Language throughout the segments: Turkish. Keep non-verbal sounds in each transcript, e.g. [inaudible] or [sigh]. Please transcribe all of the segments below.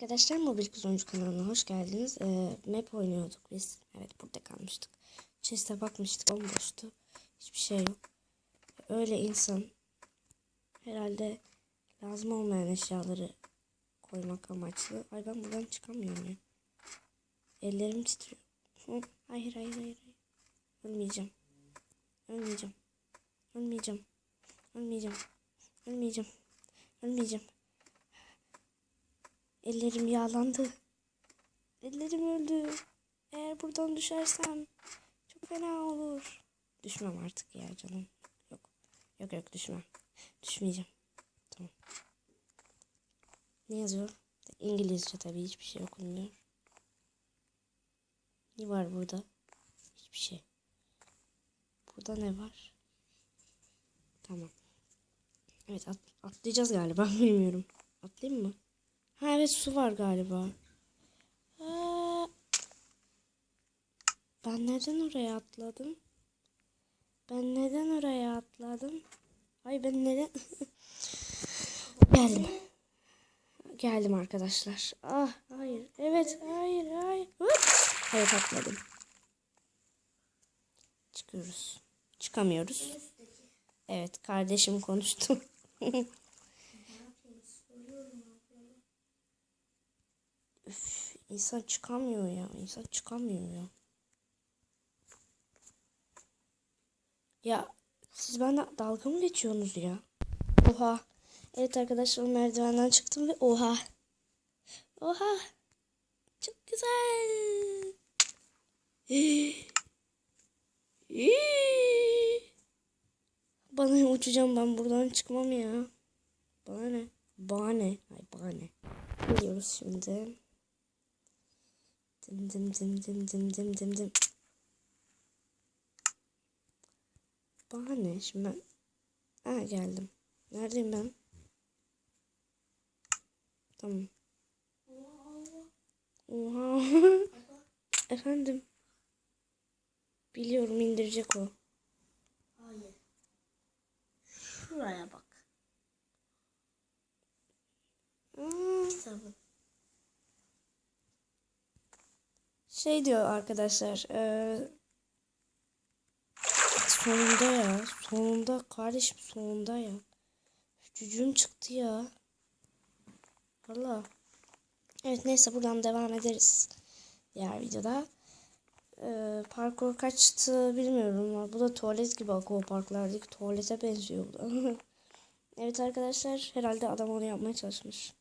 Arkadaşlar Mobil Kız Oyuncu kanalına hoş geldiniz. Ee, map oynuyorduk biz. Evet burada kalmıştık. Chest'e bakmıştık bomboştu. Hiçbir şey yok. Öyle insan herhalde lazım olmayan eşyaları koymak amaçlı. Ay ben buradan çıkamıyorum ya. Ellerim titriyor. Hı, Hayır hayır hayır. Ölmeyeceğim. Ölmeyeceğim. Ölmeyeceğim. Ölmeyeceğim. Ölmeyeceğim. Ölmeyeceğim. Ellerim yağlandı. Ellerim öldü. Eğer buradan düşersem çok fena olur. Düşmem artık ya canım. Yok. Yok yok düşmem. Düşmeyeceğim. Tamam. Ne yazıyor? İngilizce tabii hiçbir şey okunmuyor. Ne var burada? Hiçbir şey. Burada ne var? Tamam. Evet at- atlayacağız galiba [laughs] bilmiyorum. Atlayayım mı? Ha evet su var galiba. Ben neden oraya atladım? Ben neden oraya atladım? Ay ben neden? [laughs] Geldim. Geldim arkadaşlar. Ah hayır. Evet hayır hayır. Evet atladım. Çıkıyoruz. Çıkamıyoruz. Evet kardeşim konuştu. [laughs] Üf, insan çıkamıyor ya. İnsan çıkamıyor ya. Ya siz bana dalga mı geçiyorsunuz ya? Oha. Evet arkadaşlar merdivenden çıktım ve oha. Oha. Çok güzel. Bana uçacağım ben buradan çıkmam ya. Bana ne? Bana ne? Ay bana ne? Gidiyoruz şimdi. Dım dım dım dım dım dım dım dım. Bana ne? Şimdi ben... Ha geldim. Neredeyim ben? Tamam. Oha. [laughs] Efendim. Biliyorum indirecek o. Hayır. Şuraya bak. Aa, Kitabı. Şey diyor arkadaşlar. eee, sonunda ya. Sonunda kardeşim sonunda ya. Cücüğüm çıktı ya. Valla. Evet neyse buradan devam ederiz. Diğer videoda. Eee parkur kaçtı bilmiyorum. Bu da tuvalet gibi aqua parklardaki tuvalete benziyor bu [laughs] evet arkadaşlar herhalde adam onu yapmaya çalışmış.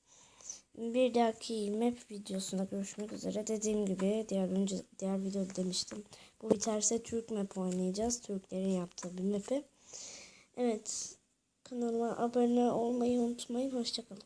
Bir dahaki map videosunda görüşmek üzere. Dediğim gibi diğer önce diğer videoda demiştim. Bu biterse Türk map oynayacağız. Türklerin yaptığı bir map'i. Evet. Kanalıma abone olmayı unutmayın. Hoşçakalın.